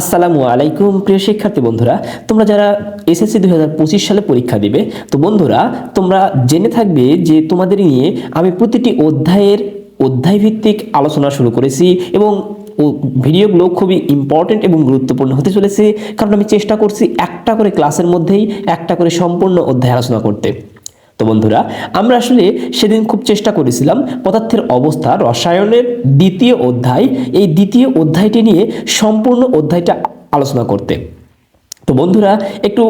আসসালামু আলাইকুম, প্রিয় শিক্ষার্থী বন্ধুরা। তোমরা যারা এসএসসি দুই হাজার পঁচিশ সালে পরীক্ষা দিবে, তো বন্ধুরা, তোমরা জেনে থাকবে যে তোমাদের নিয়ে আমি প্রতিটি অধ্যায়ের অধ্যায় ভিত্তিক আলোচনা শুরু করেছি এবং ও ভিডিওগুলো খুবই ইম্পর্টেন্ট এবং গুরুত্বপূর্ণ হতে চলেছে। কারণ আমি চেষ্টা করছি একটা করে ক্লাসের মধ্যেই একটা করে সম্পূর্ণ অধ্যায় আলোচনা করতে। তো বন্ধুরা, আমরা আসলে সেদিন খুব চেষ্টা করেছিলাম পদার্থের অবস্থা, রসায়নের দ্বিতীয় অধ্যায়, এই দ্বিতীয় অধ্যায়টি নিয়ে সম্পূর্ণ অধ্যায়টা আলোচনা করতে। তো বন্ধুরা, একটু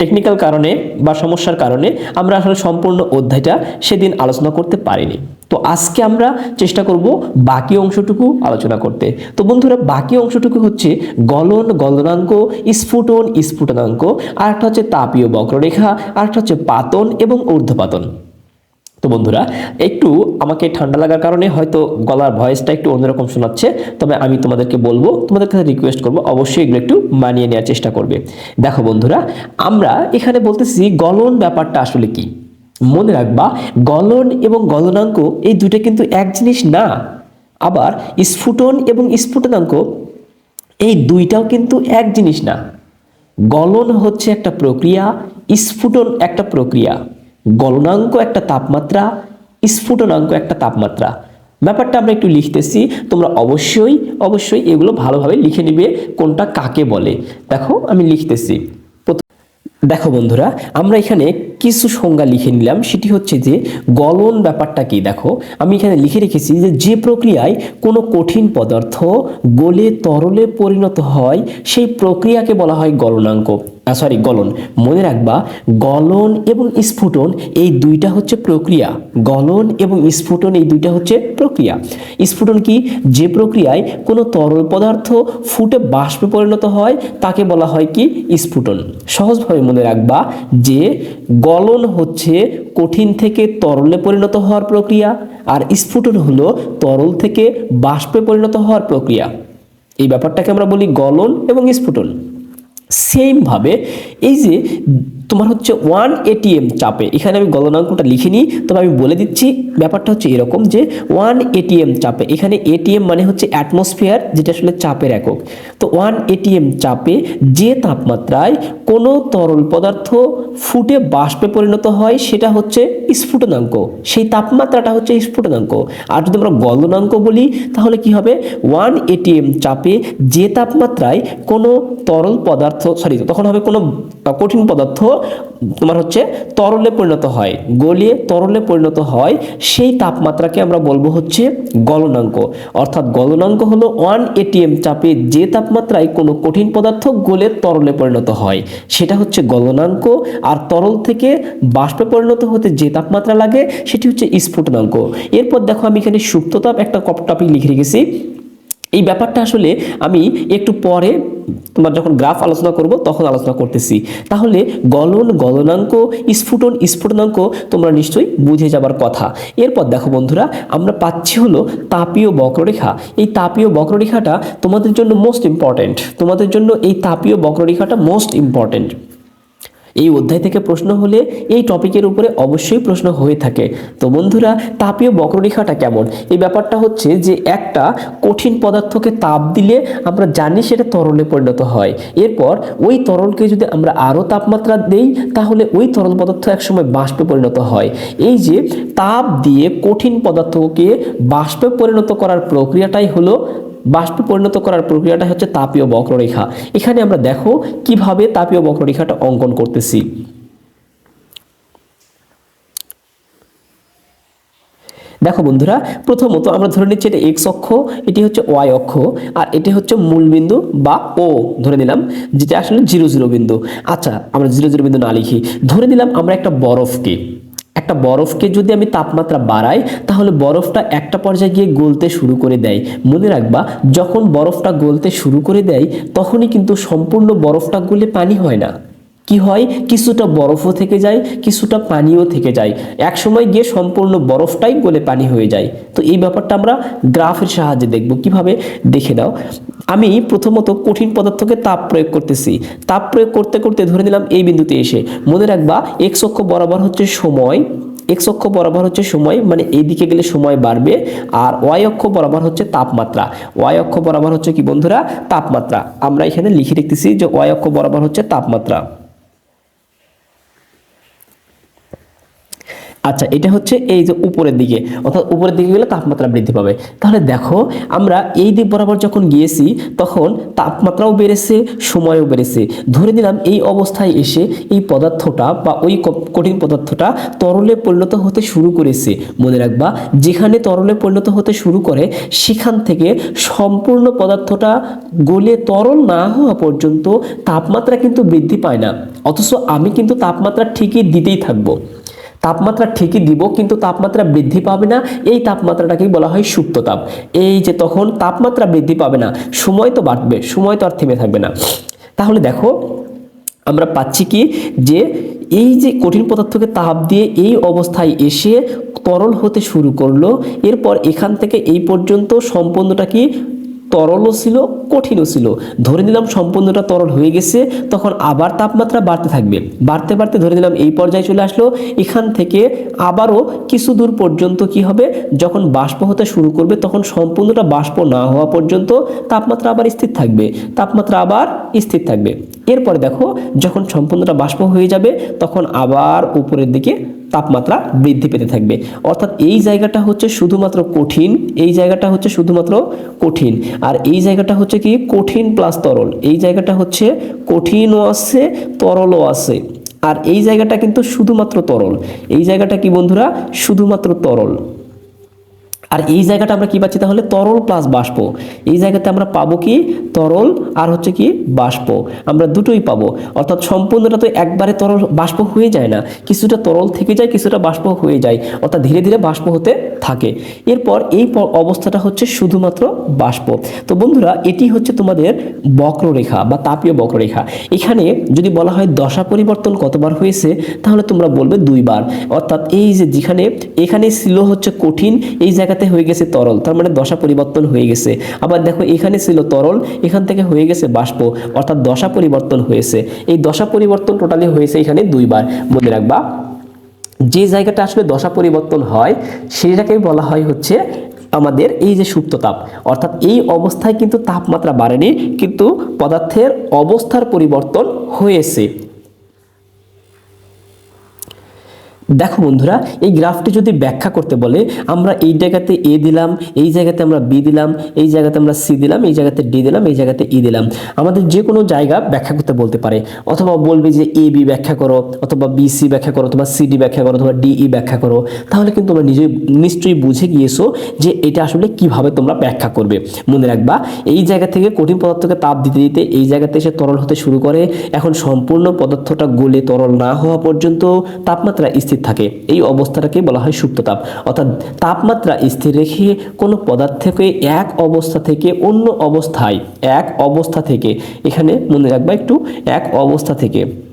টেকনিক্যাল কারণে বা সমস্যার কারণে আমরা আসলে সম্পূর্ণ অধ্যায়টা সেদিন আলোচনা করতে পারিনি। তো আজকে আমরা চেষ্টা করব বাকি অংশটুকু আলোচনা করতে। তো বন্ধুরা, বাকি অংশটুকু হচ্ছে গলন, গলনাঙ্ক, স্ফুটন, স্ফুটনাঙ্ক আরেকটা হচ্ছে তাপীয় বক্ররেখা আরেকটা হচ্ছে পাতন এবং ঊর্ধ্বপাতন। তো বন্ধুরা, একটু আমাকে ঠান্ডা লাগার কারণে হয়তো গলার ভয়েসটা একটু অন্যরকম শোনাচ্ছে, তবে আমি তোমাদেরকে বলব, তোমাদের কাছে রিকোয়েস্ট করব, অবশ্যই এগুলো একটু মানিয়ে নেওয়ার চেষ্টা করবে। দেখো বন্ধুরা, আমরা এখানে বলতেছি গলন ব্যাপারটা আসলে কি? মনে রাখবা, গলন এবং গলনাঙ্ক এই দুটো কিন্তু এক জিনিস না। আবার স্ফুটন এবং স্ফুটনাঙ্ক এই দুইটাও কিন্তু এক জিনিস না। গলন হচ্ছে একটা প্রক্রিয়া, স্ফুটন একটা প্রক্রিয়া। গলনাঙ্ক একটা তাপমাত্রা, স্ফুটনাঙ্ক একটা তাপমাত্রা। ব্যাপারটা আমরা একটু লিখতেছি, তোমরা অবশ্যই অবশ্যই এগুলো ভালোভাবে লিখে নিবে, কোনটা কাকে বলে। দেখো, আমি লিখতেছি। দেখো বন্ধুরা, আমরা এখানে কিছু সংজ্ঞা লিখে নিলাম। সেটি হচ্ছে যে, গলন ব্যাপারটা কি? দেখো, আমি এখানে লিখে রেখেছি যে যে প্রক্রিয়ায় কোনো কঠিন পদার্থ গলে তরলে পরিণত হয়, সেই প্রক্রিয়াকে বলা হয় গলনাঙ্ক। সরি গলন। মনে রাখবা, গলন এবং স্ফুটন এই দুইটা হচ্ছে প্রক্রিয়া। গলন এবং স্ফুটন এই দুইটা হচ্ছে প্রক্রিয়া। স্ফুটন কি? যে প্রক্রিয়ায় কোনো তরল পদার্থ ফুটে বাষ্পে পরিণত হয়, তাকে বলা হয় কি? স্ফুটন। সহজভাবে মনে রাখবা যে গলন হচ্ছে কঠিন থেকে তরলে পরিণত হওয়ার প্রক্রিয়া, আর স্ফুটন হলো তরল থেকে বাষ্পে পরিণত হওয়ার প্রক্রিয়া। এই ব্যাপারটাকে আমরা বলি গলন এবং স্ফুটন। সেমভাবে এই যে তোমার হচ্ছে ওয়ান এটিএম চাপে। এখানে আমি গলনাঙ্কটা লিখিনি, তবে আমি বলে দিচ্ছি, ব্যাপারটা হচ্ছে এরকম যে ওয়ান এটিএম চাপে। এখানে এটিএম মানে হচ্ছে অ্যাটমসফিয়ার যেটা আসলে চাপের একক। তো ওয়ান এটিএম চাপে যে তাপমাত্রায় কোনো তরল পদার্থ ফুটে বাষ্পে পরিণত হয়, সেটা হচ্ছে স্ফুটনাঙ্ক। সেই তাপমাত্রাটা হচ্ছে স্ফুটনাঙ্ক। আর যদি আমরা গলনাঙ্ক বলি, তাহলে কি হবে? ওয়ান এটিএম চাপে যে তাপমাত্রায় কোনো তরল পদার্থ সরি তখন হবে কোনো কঠিন পদার্থ তোমার হচ্ছে তরলে পরিণত হয়, গলিয়ে তরলে পরিণত হয়, সেই তাপমাত্রাকে আমরা বলব হচ্ছে গলনাঙ্ক। অর্থাৎ গলনাঙ্ক হলো ওয়ান এটিএম চাপে যে তাপমাত্রায় কোনো কঠিন পদার্থ গলে তরলে পরিণত হয়, সেটা হচ্ছে গলনাঙ্ক। আর তরল থেকে বাষ্পে পরিণত হতে যে তাপমাত্রা লাগে, সেটি হচ্ছে স্ফুটনাঙ্ক। এরপর দেখো আমি এখানে সুপ্ততাপ একটা টপিক লিখে রেখেছি। এই ব্যাপারটা আসলে আমি একটু পরে তোমার যখন গ্রাফ আলোচনা করব, তখন আলোচনা করতেছি। তাহলে গলন, গলনাঙ্ক, স্ফুটন, স্ফুটনাঙ্ক তোমরা নিশ্চয়ই বুঝে যাবার কথা। এরপর দেখো বন্ধুরা, আমরা পাচ্ছি হলো তাপীয় বক্ররেখা। এই তাপীয় বক্ররেখাটা তোমাদের জন্য মোস্ট ইম্পর্ট্যান্ট তোমাদের জন্য এই তাপীয় বক্ররেখাটা মোস্ট ইম্পর্ট্যান্ট এই অধ্যায় থেকে প্রশ্ন হলে এই টপিকের উপরে অবশ্যই প্রশ্ন হয়ে থাকে। তো বন্ধুরা, তাপীয় বক্ররেখাটা কেমন? এই ব্যাপারটা হচ্ছে যে একটা কঠিন পদার্থকে তাপ দিলে আমরা জানি সেটা তরলে পরিণত হয়। এরপর ওই তরলকে যদি আমরা আরও তাপমাত্রা দেই, তাহলে ওই তরল পদার্থ একসময় বাষ্পে পরিণত হয়। এই যে তাপ দিয়ে কঠিন পদার্থকে বাষ্পে পরিণত করার প্রক্রিয়াটাই হলো বাষ্পে পরিণত করার প্রক্রিয়াটা হচ্ছে তাপীয় বক্ররেখা। এখানে আমরা দেখো কীভাবে তাপীয় বক্ররেখাটা অঙ্কন করতেছি। দেখো বন্ধুরা, প্রথমত আমরা ধরে নিচ্ছি এটা এক্স অক্ষ, এটি হচ্ছে ওয়াই অক্ষ, আর এটি হচ্ছে মূল বিন্দু বা ও ধরে নিলাম, যেটা আসলে জিরো জিরো বিন্দু। আচ্ছা আমরা জিরো জিরো বিন্দু না লিখি। ধরে নিলাম আমরা একটা বরফকে। একটা বরফকে যদি আমি তাপমাত্রা বাড়াই, তাহলে বরফটা একটা পর্যায়ে গিয়ে গলতে শুরু করে দেয়। মনে রাখবা, যখন বরফটা গলতে শুরু করে দেয়, তখনই কিন্তু সম্পূর্ণ বরফটা গলে পানি হয় না। কি হয়? কিছুটা বরফও থেকে যায়, কিছুটা পানিও থেকে যায়। এক সময় গিয়ে সম্পূর্ণ বরফটাই গলে পানি হয়ে যায়। তো এই ব্যাপারটা আমরা গ্রাফের সাহায্যে দেখব। কীভাবে? দেখে দাও আমি প্রথমত কঠিন পদার্থকে তাপ প্রয়োগ করতেছি। তাপ প্রয়োগ করতে করতে ধরে নিলাম এই বিন্দুতে এসে। মনে রাখবা এক অক্ষ বরাবর হচ্ছে সময়। এক্স অক্ষ বরাবর হচ্ছে সময় মানে এই দিকে গেলে সময় বাড়বে আর ওয়াই অক্ষ বরাবর হচ্ছে তাপমাত্রা। ওয়াই অক্ষ বরাবর হচ্ছে কি বন্ধুরা? তাপমাত্রা। আমরা এখানে লিখে রেখতেছি যে ওয়াই অক্ষ বরাবর হচ্ছে তাপমাত্রা। আচ্ছা এটা হচ্ছে এই যে উপরের দিকে। অর্থাৎ উপরের দিকে গেলে তাপমাত্রা বৃদ্ধি পাবে। তাহলে দেখো, আমরা এই দিক বরাবর যখন গিয়েছি, তখন তাপমাত্রাও বেড়েছে, সময়ও বেড়েছে। ধরে নিলাম এই অবস্থায় এসে এই পদার্থটা বা ওই কঠিন পদার্থটা তরলে পরিণত হতে শুরু করেছে। মনে রাখবা, যেখানে তরলে পরিণত হতে শুরু করে, সেখান থেকে সম্পূর্ণ পদার্থটা গলে তরল না হওয়া পর্যন্ত তাপমাত্রা কিন্তু বৃদ্ধি পায় না। অথচ আমি কিন্তু তাপমাত্রা ঠিকই দিতেই থাকব। তাপমাত্রা ঠিকই দিব, কিন্তু তাপমাত্রা বৃদ্ধি পাবে না। এই তাপমাত্রাটাকেই বলা হয় সুপ্ত তাপ। এই যে তখন তাপমাত্রা বৃদ্ধি পাবে না, সময় তো বাড়বে, সময় তো আর থেমে থাকবে না। তাহলে দেখো, আমরা পাচ্ছি কি যে এই যে কঠিন পদার্থকে তাপ দিয়ে এই অবস্থায় এসে তরল হতে শুরু করল, এরপর এখান থেকে এই পর্যন্ত সম্পূর্ণটা কি তরলও ছিল কঠিনও ছিল। ধরে নিলাম সম্পূর্ণটা তরল হয়ে গেছে, তখন আবার তাপমাত্রা বাড়তে থাকবে। বাড়তে বাড়তে ধরে নিলাম এই পর্যায়ে চলে আসলো। এখান থেকে আবারও কিছু দূর পর্যন্ত কি হবে? যখন বাষ্প হতে শুরু করবে, তখন সম্পূর্ণটা বাষ্প না হওয়া পর্যন্ত তাপমাত্রা আবার স্থির থাকবে। তাপমাত্রা আবার স্থির থাকবে। এরপরে দেখো, যখন সম্পূর্ণটা বাষ্প হয়ে যাবে, তখন আবার উপরের দিকে তাপমাত্রা বৃদ্ধি পেতে থাকবে। অর্থাৎ এই জায়গাটা হচ্ছে শুধুমাত্র কঠিন, এই জায়গাটা হচ্ছে শুধুমাত্র কঠিন। আর এই জায়গাটা হচ্ছে কি? কঠিন প্লাস তরল। এই জায়গাটা হচ্ছে কঠিনও আছে তরলও আছে। আর এই জায়গাটা কিন্তু শুধুমাত্র তরল। এই জায়গাটা কি বন্ধুরা? শুধুমাত্র তরল। আর এই জায়গাটা আমরা কি পাচ্ছি তাহলে? তরল প্লাস বাষ্প। এই জায়গাতে আমরা পাবো কি? তরল আর হচ্ছে কি? বাষ্প। আমরা দুটোই পাবো। অর্থাৎ সম্পূর্ণটা তো একবারে তরল বাষ্প হয়ে যায় না। কিছুটা তরল থেকে যায়, কিছুটা বাষ্প হয়ে যায়। অর্থাৎ ধীরে ধীরে বাষ্প হতে থাকে। এরপর এই অবস্থাটা হচ্ছে শুধুমাত্র বাষ্প। তো বন্ধুরা, এটি হচ্ছে তোমাদের বক্ররেখা বা তাপীয় বক্ররেখা। এখানে যদি বলা হয় দশা পরিবর্তন কতবার হয়েছে, তাহলে তোমরা বলবে দুইবার। অর্থাৎ এই যে যেখানে এখানে ছিল হচ্ছে কঠিন, এই জায়গাতে হয়ে গেছে তরল, তার মানে দশা পরিবর্তন হয়ে গেছে। আবার দেখো এখানে ছিল তরল, এখান থেকে হয়ে গেছে বাষ্প, অর্থাৎ দশা পরিবর্তন হয়েছে। এই দশা পরিবর্তন টোটালি হয়েছে এখানে দুইবার। মনে রাখবা, যে জায়গাটা আসলে দশা পরিবর্তন হয়, সেটাকেই বলা হয় হচ্ছে আমাদের এই যে সুপ্ত তাপ। অর্থাৎ এই অবস্থায় কিন্তু তাপমাত্রা বাড়েনি, কিন্তু পদার্থের অবস্থার পরিবর্তন হয়েছে। দেখো বন্ধুরা, এই গ্রাফটি যদি ব্যাখ্যা করতে বলে, আমরা এই জায়গাতে এ দিলাম, এই জায়গাতে আমরা বি দিলাম, এই জায়গাতে আমরা সি দিলাম, এই জায়গাতে ডি দিলাম, এই জায়গাতে ই দিলাম। আমাদের যে কোনো জায়গা ব্যাখ্যা করতে বলতে পারে। অথবা বলবে যে এ, বি ব্যাখ্যা করো, অথবা বি, সি ব্যাখ্যা করো, অথবা সি, ডি ব্যাখ্যা করো, অথবা ডি, ই ব্যাখ্যা করো। তাহলে কিন্তু তোমরা নিজে নিশ্চয়ই বুঝে গিয়েছো যে এটা আসলে কীভাবে তোমরা ব্যাখ্যা করবে। মনে রাখবা, এই জায়গা থেকে কঠিন পদার্থকে তাপ দিতে দিতে এই জায়গাতে এসে তরল হতে শুরু করে। এখন সম্পূর্ণ পদার্থটা গলে তরল না হওয়া পর্যন্ত তাপমাত্রা স্থির থাকে। এই অবস্থাটাকে বলা হয় সুপ্ত তাপ অর্থাৎ তাপমাত্রা স্থির রেখে কোনো পদার্থকে এক অবস্থা থেকে অন্য অবস্থায়, এক অবস্থা থেকে, এখানে মনে রাখবা একটু, এক অবস্থা থেকে।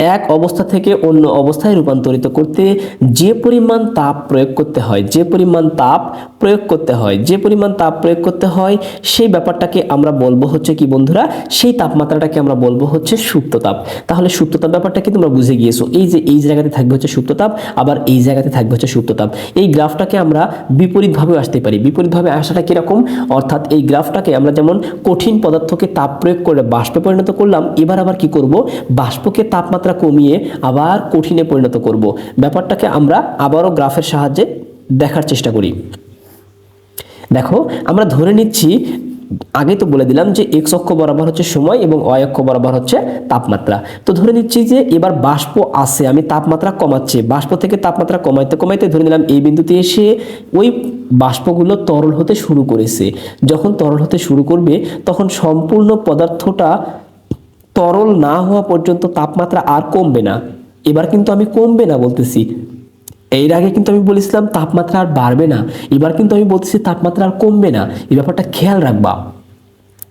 এক অবস্থা থেকে অন্য অবস্থায় রূপান্তরিত করতে যে পরিমাণ তাপ প্রয়োগ করতে হয়, যে পরিমাণ তাপ প্রয়োগ করতে হয়, যে পরিমাণ তাপ প্রয়োগ করতে হয়, সেই ব্যাপারটাকে আমরা বলব হচ্ছে কি বন্ধুরা, সেই তাপমাত্রাটাকে আমরা বলব হচ্ছে সুপ্ত তাপ। তাহলে সুপ্ত তাপ ব্যাপারটা কি তোমরা বুঝে গিয়েছো। এই যে এই জায়গাতে থাকবে হচ্ছে সুপ্ত তাপ, আবার এই জায়গাতে থাকবে হচ্ছে সুপ্ত তাপ। এই গ্রাফটাকে আমরা বিপরীতভাবে আসতে পারি। বিপরীতভাবে আসাটা কীরকম? অর্থাৎ এই গ্রাফটাকে আমরা যেমন কঠিন পদার্থকে তাপ প্রয়োগ করে বাষ্পে পরিণত করলাম, এবার আবার কি করব? বাষ্পকে তাপমাত্রা কমিয়ে আবার কঠিনে পরিণত করব। ব্যাপারটাকে আমরা আবারও গ্রাফের সাহায্যে দেখার চেষ্টা করি। দেখো, আমরা ধরে নিচ্ছি আগে তো বলে দিলাম যে এক্স অক্ষ বরাবর হচ্ছে সময় এবং অয় অক্ষ বরাবর হচ্ছে তাপমাত্রা। তো ধরে নিচ্ছি যে এবার বাষ্প আসে আমি তাপমাত্রা কমাচ্ছি। বাষ্প থেকে তাপমাত্রা কমাইতে কমাইতে ধরে নিলাম এই বিন্দুতে এসে ওই বাষ্পগুলো তরল হতে শুরু করেছে। যখন তরল হতে শুরু করবে, তখন সম্পূর্ণ পদার্থটা তরল না হওয়া পর্যন্ত তাপমাত্রা আর কমবে না। এবার কিন্তু আমি কমবে না বলতেছি। এর আগে কিন্তু আমি বলেছিলাম তাপমাত্রা আর বাড়বে না। এবার কিন্তু আমি বলতেছি তাপমাত্রা আর কমবে না। এই ব্যাপারটা খেয়াল রাখবা।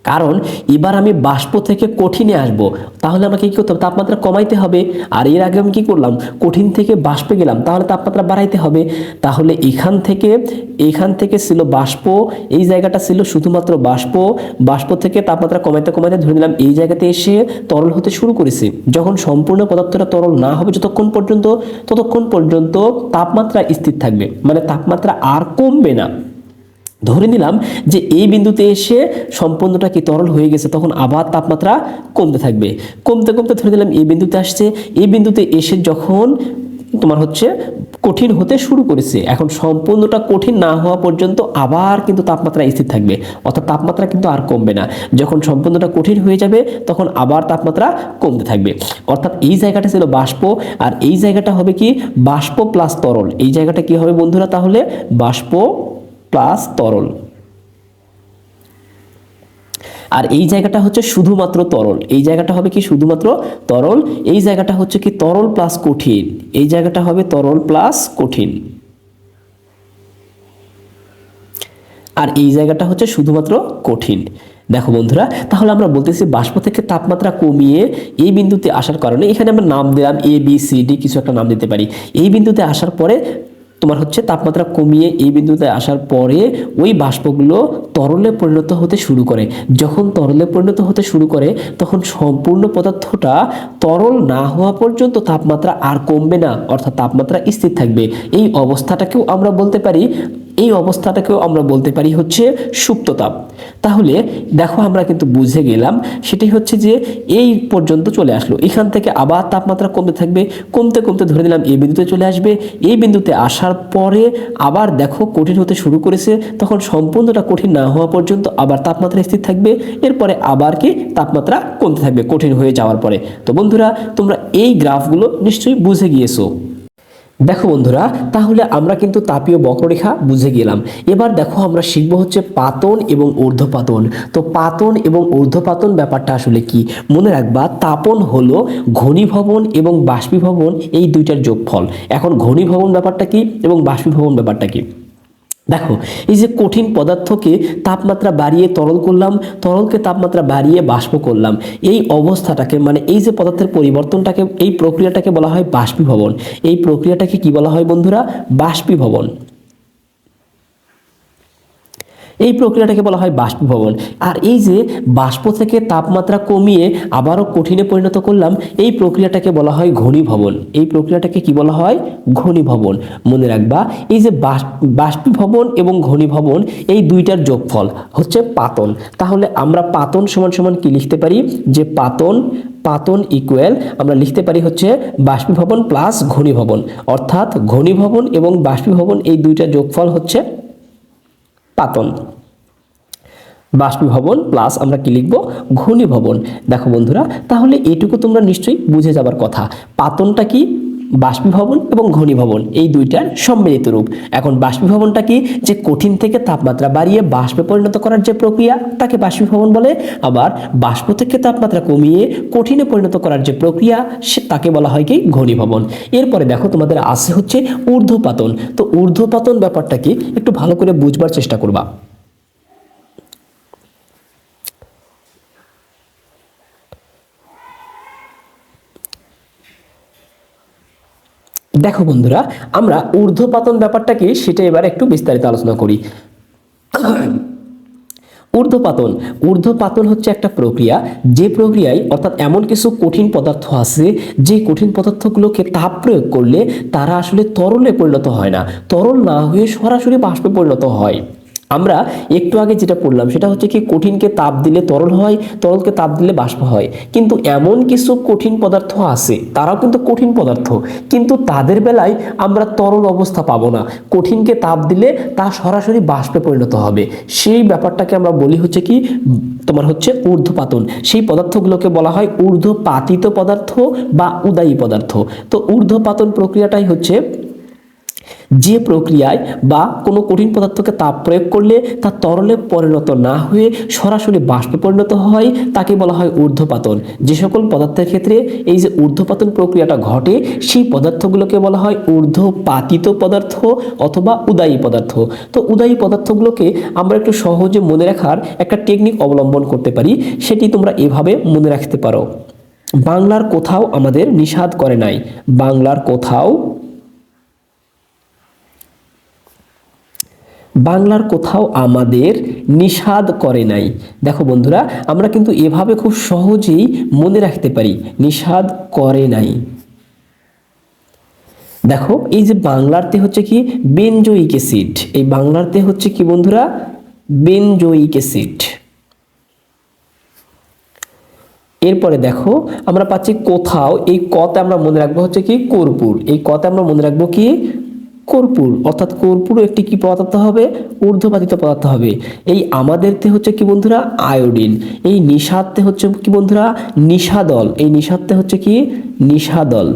কারণ এবার আমি বাষ্প থেকে কঠিনে আসব। তাহলে আমাকে কি করতে হবে? তাপমাত্রা কমাইতে হবে। আর এর আগে আমি কি করলাম? কঠিন থেকে বাষ্পে গেলাম। তাহলে তাপমাত্রা বাড়াইতে হবে। তাহলে এখান থেকে এখান থেকে ছিল বাষ্প, এই জায়গাটা ছিল শুধুমাত্র বাষ্প। বাষ্প থেকে তাপমাত্রা কমাইতে কমাইতে ধরে নিলাম, এই জায়গাতে এসে তরল হতে শুরু করেছে। যখন সম্পূর্ণ পদার্থটা তরল না হবে যতক্ষণ পর্যন্ত, ততক্ষণ পর্যন্ত তাপমাত্রা স্থির থাকবে। মানে তাপমাত্রা আর কমবে না। ধরে নিলাম যে এই বিন্দুতে এসে সম্পূর্ণটা কি তরল হয়ে গেছে, তখন আবার তাপমাত্রা কমতে থাকবে। কমতে কমতে ধরে নিলাম এই বিন্দুতে আসছে। এই বিন্দুতে এসে যখন তোমার হচ্ছে কঠিন হতে শুরু করেছে, এখন সম্পূর্ণটা কঠিন না হওয়া পর্যন্ত আবার কিন্তু তাপমাত্রা স্থির থাকবে, অর্থাৎ তাপমাত্রা কিন্তু আর কমবে না। যখন সম্পূর্ণটা কঠিন হয়ে যাবে, তখন আবার তাপমাত্রা কমতে থাকবে। অর্থাৎ এই জায়গাটা ছিল বাষ্প, আর এই জায়গাটা হবে কি? বাষ্প প্লাস তরল। এই জায়গাটা কি হবে বন্ধুরা তাহলে? বাষ্প প্লাস তরল। আর এই জায়গাটা হচ্ছে শুধুমাত্র তরল। এই জায়গাটা হবে কি শুধুমাত্র তরল? এই জায়গাটা হচ্ছে কি তরল প্লাস কঠিন। এই জায়গাটা হবে তরল প্লাস কঠিন। আর এই জায়গাটা হচ্ছে শুধুমাত্র কঠিন। দেখো বন্ধুরা, তাহলে আমরা বলতেছি বাষ্প থেকে তাপমাত্রা কমিয়ে এই বিন্দুতে আসার কারণে এখানে আমরা নাম দিলাম এ বি সি ডি কিছু একটা নাম দিতে পারি। এই বিন্দুতে আসার পরে তোমার হচ্ছে তাপমাত্রা কমিয়ে এই বিন্দুতে আসার পরে ওই বাষ্পগুলো তরলে পরিণত হতে শুরু করে। যখন তরলে পরিণত হতে শুরু করে, তখন সম্পূর্ণ পদার্থটা তরল না হওয়া পর্যন্ত তাপমাত্রা আর কমবে না, অর্থাৎ তাপমাত্রা স্থির থাকবে। এই অবস্থাটাকেও আমরা বলতে পারি এই অবস্থাটাকেও আমরা বলতে পারি হচ্ছে সুপ্ত তাপ তাহলে দেখো আমরা কিন্তু বুঝে গেলাম সেটি হচ্ছে যে এই পর্যন্ত চলে আসলো। এখান থেকে আবার তাপমাত্রা কমতে থাকবে, কমতে কমতে ধরে দিলাম এই বিন্দুতে চলে আসবে। এই বিন্দুতে আসার পরে আবার দেখো কঠিন হতে শুরু করেছে, তখন সম্পূর্ণটা কঠিন না হওয়া পর্যন্ত আবার তাপমাত্রা স্থির থাকবে, এরপরে আবার কি তাপমাত্রা কমতে থাকবে কঠিন হয়ে যাওয়ার পরে। তো বন্ধুরা, তোমরা এই গ্রাফগুলো নিশ্চয়ই বুঝে গিয়েছো। দেখো বন্ধুরা, তাহলে আমরা কিন্তু তাপীয় বক্ররেখা বুঝে গেলাম। এবার দেখো আমরা শিখব হচ্ছে পাতন এবং ঊর্ধ্বপাতন। তো পাতন এবং ঊর্ধ্বপাতন ব্যাপারটা আসলে কি? মনে রাখবা, তাপন হলো ঘনীভবন এবং বাষ্পীভবন, এই দুইটার যোগফল। এখন ঘনীভবন ব্যাপারটা কি এবং বাষ্পীভবন ব্যাপারটা কি? দেখো, এই যে কঠিন পদার্থকে তাপমাত্রা বাড়িয়ে তরল করলাম, তরলকে তাপমাত্রা বাড়িয়ে বাষ্প করলাম, এই অবস্থাটাকে মানে এই যে পদার্থের পরিবর্তনটাকে, এই প্রক্রিয়াটাকে বলা হয় বাষ্পীভবন। এই প্রক্রিয়াটাকে কি বলা হয় বন্ধুরা? বাষ্পীভবন। এই প্রক্রিয়াটাকে বলা হয় বাষ্পীভবন। আর এই যে বাষ্প থেকে তাপমাত্রা কমিয়ে আবারও কঠিনে পরিণত করলাম, এই প্রক্রিয়াটাকে বলা হয় ঘনীভবন। এই প্রক্রিয়াটাকে কি বলা হয়? ঘনীভবন। মনে রাখবা, এই যে বাষ্প- বাষ্পীভবন এবং ঘনীভবন, এই দুইটার যোগফল হচ্ছে পাতন। তাহলে আমরা পাতন সমান সমান কি লিখতে পারি? যে পাতন পাতন ইকুয়াল আমরা লিখতে পারি হচ্ছে বাষ্পীভবন প্লাস ঘনীভবন। অর্থাৎ ঘনীভবন এবং বাষ্পীভবন এই দুইটা যোগফল হচ্ছে পাতন। বাষ্পীভবন প্লাস আমরা কি লিখব? ঘনীভবন। দেখো বন্ধুরা, তাহলে এটুকু তোমরা নিশ্চয়ই বুঝে যাবার কথা। পাতনটা কি? বাষ্পীভবন এবং ঘনীভবন, এই দুইটার সম্মিলিত রূপ। এখন বাষ্পীভবনটা কি যে কঠিন থেকে তাপমাত্রা বাড়িয়ে বাষ্পে পরিণত করার যে প্রক্রিয়া, তাকে বাষ্পীভবন বলে। আবার বাষ্প থেকে তাপমাত্রা কমিয়ে কঠিনে পরিণত করার যে প্রক্রিয়া, সে তাকে বলা হয় কি ঘনীভবন। এরপরে দেখো তোমাদের আছে হচ্ছে ঊর্ধ্বপাতন। তো ঊর্ধ্বপাতন ব্যাপারটা কি একটু ভালো করে বুঝবার চেষ্টা করবা। দেখো বন্ধুরা, আমরা ঊর্ধ্বপাতন ব্যাপারটা কি সেটা এবার একটু বিস্তারিত আলোচনা করি। ঊর্ধ্বপাতন ঊর্ধ্বপাতন হচ্ছে একটা প্রক্রিয়া, যে প্রক্রিয়ায় অর্থাৎ এমন কিছু কঠিন পদার্থ আছে, যে কঠিন পদার্থগুলোকে তাপ প্রয়োগ করলে তারা আসলে তরলে পরিণত হয় না। তরল না হয়ে সরাসরি বাষ্পে পরিণত হয়। আমরা একটু আগে যেটা পড়লাম, সেটা হচ্ছে কি কঠিনকে তাপ দিলে তরল হয়, তরলকে তাপ দিলে বাষ্প হয়। কিন্তু এমন কিছু কঠিন পদার্থ আছে, তারাও কিন্তু কঠিন পদার্থ। কিন্তু তাদের বেলায় আমরা তরল অবস্থা পাবো না। কঠিনকে তাপ দিলে তা সরাসরি বাষ্পে পরিণত হবে। সেই ব্যাপারটাকে আমরা বলি হচ্ছে কি, তোমার হচ্ছে ঊর্ধ্বপাতন। সেই পদার্থগুলোকে বলা হয় ঊর্ধ্বপাতিত পদার্থ বা উদায়ী পদার্থ। তো ঊর্ধ্বপাতন প্রক্রিয়াটাই হচ্ছে যে প্রক্রিয়ায় বা কোনো কঠিন পদার্থকে তাপ প্রয়োগ করলে তা তরলে পরিণত না হয়ে সরাসরি বাষ্পে পরিণত হয়, তাকে বলা হয় ঊর্ধ্বপাতন। যে সকল পদার্থের ক্ষেত্রে এই যে ঊর্ধ্বপাতন প্রক্রিয়াটা ঘটে, সেই পদার্থগুলোকে বলা হয় ঊর্ধ্বপাতিত পদার্থ অথবা উদায়ী পদার্থ। তো উদায়ী পদার্থগুলোকে আমরা একটু সহজে মনে রাখার একটা টেকনিক অবলম্বন করতে পারি, সেটি তোমরা এভাবে মনে রাখতে পারো। বাংলার কোথাও আমাদের নিষাদ করে নাই। বাংলার কোথাও বাংলার কোথাও আমাদের নিষাদ করে নাই। দেখো বন্ধুরা, আমরা কিন্তু এভাবে খুব সহজেই মনে রাখতে পারি, নিষাদ করে নাই। দেখো, এই যে বাংলারতে হচ্ছে কি? Benzoic acid. এই বাংলারতে হচ্ছে কি বন্ধুরা? Benzoic acid. এরপরে দেখো, আমরা পাচ্ছি কোথাও, এই কতে আমরা মনে রাখব হচ্ছে কি? কর্পূর। এই কতে আমরা মনে রাখব কি? কর্পূর, অর্থাৎ কর্পূর একটি কি পদার্থ হবে? ঊর্ধ্বপাতিত পদার্থ হবে। এই আমাদেরতে হচ্ছে কি বন্ধুরা? আয়োডিন। এই নিষাদতে হচ্ছে কি বন্ধুরা? নিষাদল। এই নিষাদতে হচ্ছে কি? নিষাদল।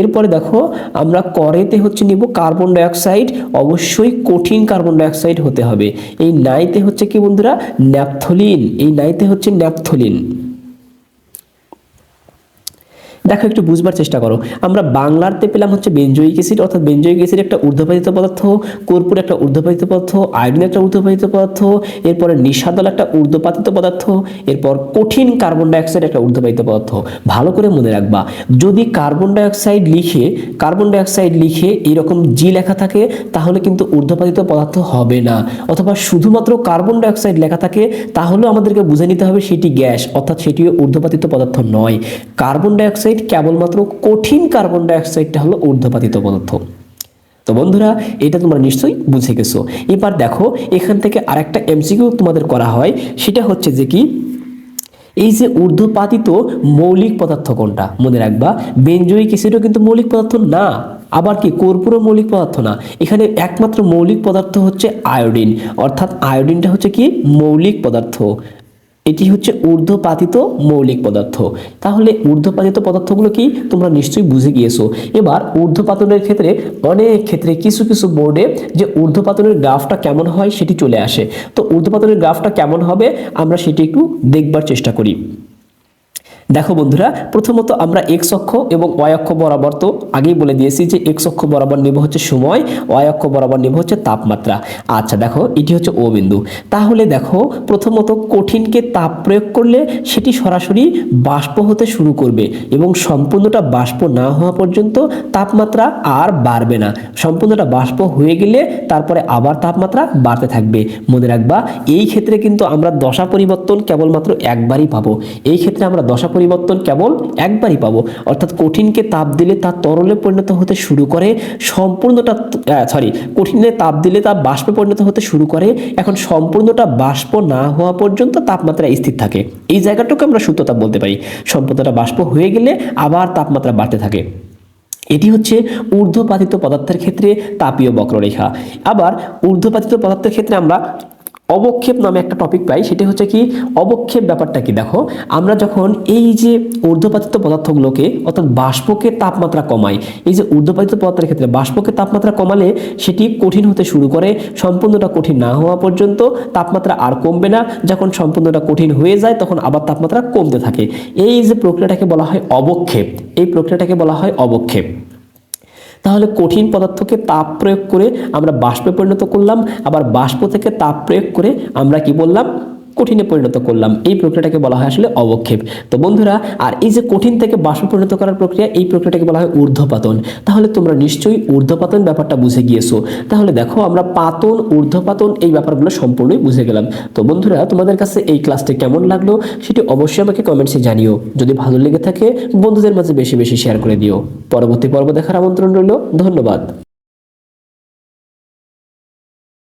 এরপরে দেখো, আমরা করেতে হচ্ছে নিব কার্বন ডাইঅক্সাইড। অবশ্যই কঠিন কার্বন ডাইঅক্সাইড হতে হবে। এই নাইতে হচ্ছে কি বন্ধুরা? ন্যাপথলিন। এই নাইতে হচ্ছে ন্যাপথলিন। দেখো, একটু বুঝবার চেষ্টা করো। আমরা বাংলাতে পেলাম হচ্ছে বেঞ্জয়িক অ্যাসিড, অর্থাৎ বেঞ্জয়িক অ্যাসিড একটা ঊর্ধ্বপাতিত পদার্থ, কর্পূর একটা ঊর্ধ্বপাতিত পদার্থ আয়োডিন একটা ঊর্ধ্বপাতিত পদার্থ, এরপরে নিষাদল একটা ঊর্ধ্বপাতিত পদার্থ, এরপর কঠিন কার্বন ডাইঅক্সাইড একটা ঊর্ধ্বপাতিত পদার্থ। ভালো করে মনে রাখবা, যদি কার্বন ডাইঅক্সাইড লিখে কার্বন ডাইঅক্সাইড লিখে এরকম জি লেখা থাকে, তাহলে কিন্তু ঊর্ধ্বপাতিত পদার্থ হবে না। অথবা শুধুমাত্র কার্বন ডাইঅক্সাইড লেখা থাকে, তাহলেও আমাদেরকে বুঝে নিতে হবে সেটি গ্যাস, অর্থাৎ সেটিও ঊর্ধ্বপাতিত পদার্থ নয়। কার্বন ডাইঅক্সাইড কেবলমাত্র কঠিন কার্বন ডাইঅক্সাইডটা হলো ঊর্ধ্বপাতিত পদার্থ। তো বন্ধুরা, এটা তোমরা নিশ্চয়ই বুঝে গেছো। এবার দেখো, এখান থেকে আরেকটা এমসিকিউ তোমাদের করা হয়, সেটা হচ্ছে যে কি, এই যে ঊর্ধ্বপাতিত মৌলিক পদার্থ কোনটা? মনে রাখবা বেঞ্জয়িক অ্যাসিডও কিন্তু মৌলিক পদার্থ না, আবার কি কর্পূরও মৌলিক পদার্থ না। এখানে একমাত্র মৌলিক পদার্থ হচ্ছে আয়োডিন, অর্থাৎ আয়োডিনটা হচ্ছে কি? মৌলিক পদার্থ। এটি হচ্ছে ঊর্ধ্বপাতিত মৌলিক পদার্থ। তাহলে ঊর্ধ্বপাতিত পদার্থগুলো কি? তোমরা নিশ্চয়ই বুঝে গিয়েছো। এবার ঊর্ধ্বপাতনের ক্ষেত্রে অনেক ক্ষেত্রে কিছু কিছু বোর্ডে যে ঊর্ধ্বপাতনের গ্রাফটা কেমন হয় সেটি চলে আসে। তো ঊর্ধ্বপাতনের গ্রাফটা কেমন হবে? আমরা সেটি একটু দেখবার চেষ্টা করি। দেখো বন্ধুরা, প্রথমত আমরা এক্স অক্ষ এবং ওয়াই অক্ষ বরাবর তো আগেই বলে দিয়েছি যে এক্স অক্ষ বরাবর নেব হচ্ছে সময় ওয়াই অক্ষ বরাবর নেব হচ্ছে তাপমাত্রা। আচ্ছা দেখো, এটি হচ্ছে ও বিন্দু। তাহলে দেখো, প্রথমত কঠিনকে তাপ প্রয়োগ করলে সেটি সরাসরি বাষ্প হতে শুরু করবে এবং সম্পূর্ণটা বাষ্প না হওয়া পর্যন্ত তাপমাত্রা আর বাড়বে না। সম্পূর্ণটা বাষ্প হয়ে গেলে তারপরে আবার তাপমাত্রা বাড়তে থাকবে। মনে রাখবা, এই ক্ষেত্রে কিন্তু আমরা দশা পরিবর্তন কেবলমাত্র একবারই পাবো। এই ক্ষেত্রে আমরা দশা পরিবর্তন কেবল একবারই পাবো। অর্থাৎ কঠিনকে তাপ দিলে তা তরলে পরিণত হতে শুরু করে, সম্পূর্ণটা সরি কঠিনে তাপ দিলে তা বাষ্পে পরিণত হতে শুরু করে। এখন সম্পূর্ণটা বাষ্প না হওয়া পর্যন্ত তাপমাত্রা স্থির থাকে। এই জায়গাটুকু আমরা সূত্রতা বলতে পারি। সম্পূর্ণটা বাষ্প হয়ে গেলে আবার তাপমাত্রা বাড়তে থাকে। এটি হচ্ছে ঊর্ধ্বপাতিত পদার্থের ক্ষেত্রে তাপীয় বক্ররেখা। আবার ঊর্ধ্বপাতিত পদার্থের ক্ষেত্রে আমরা অবক্ষেপ নামে একটা টপিক পাই, সেটি হচ্ছে কি, অবক্ষেপ ব্যাপারটা কি? দেখো, আমরা যখন এই যে ঊর্ধ্বপাতিত পদার্থগুলোকে, অর্থাৎ বাষ্পকে তাপমাত্রা কমাই, এই যে ঊর্ধ্বপাতিত পদার্থের ক্ষেত্রে বাষ্পকে তাপমাত্রা কমালে সেটি কঠিন হতে শুরু করে, সম্পূর্ণটা কঠিন না হওয়া পর্যন্ত তাপমাত্রা আর কমবে না, যখন সম্পূর্ণটা কঠিন হয়ে যায়, তখন আবার তাপমাত্রা কমতে থাকে। এই যে প্রক্রিয়াটাকে বলা হয় অবক্ষেপ, এই প্রক্রিয়াটাকে বলা হয় অবক্ষেপ। তাহলে কঠিন পদার্থকে তাপ প্রয়োগ করে আমরা বাষ্পে পরিণত করলাম, আবার বাষ্প থেকে তাপ প্রয়োগ করে আমরা কি বললাম? কঠিনে পরিণত করলাম। এই প্রক্রিয়াটাকে বলা হয় আসলে অবক্ষেপ। তো বন্ধুরা, আর এই যে কঠিন থেকে বাষ্প পরিণত করার প্রক্রিয়া, এই প্রক্রিয়াটাকে বলা হয় ঊর্ধ্বপাতন। তাহলে তোমরা নিশ্চয়ই ঊর্ধ্বপাতন ব্যাপারটা বুঝে গিয়েছো। তাহলে দেখো, আমরা পাতন, ঊর্ধ্বপাতন এই ব্যাপারগুলো সম্পূর্ণই বুঝে গেলাম। তো বন্ধুরা, তোমাদের কাছে এই ক্লাসটি কেমন লাগল সেটি অবশ্যই আমাকে কমেন্টসে জানিও। যদি ভালো লেগে থাকে, বন্ধুদের মাঝে বেশি বেশি শেয়ার করে দিও। পরবর্তী পর্ব দেখার আমন্ত্রণ রইল। ধন্যবাদ।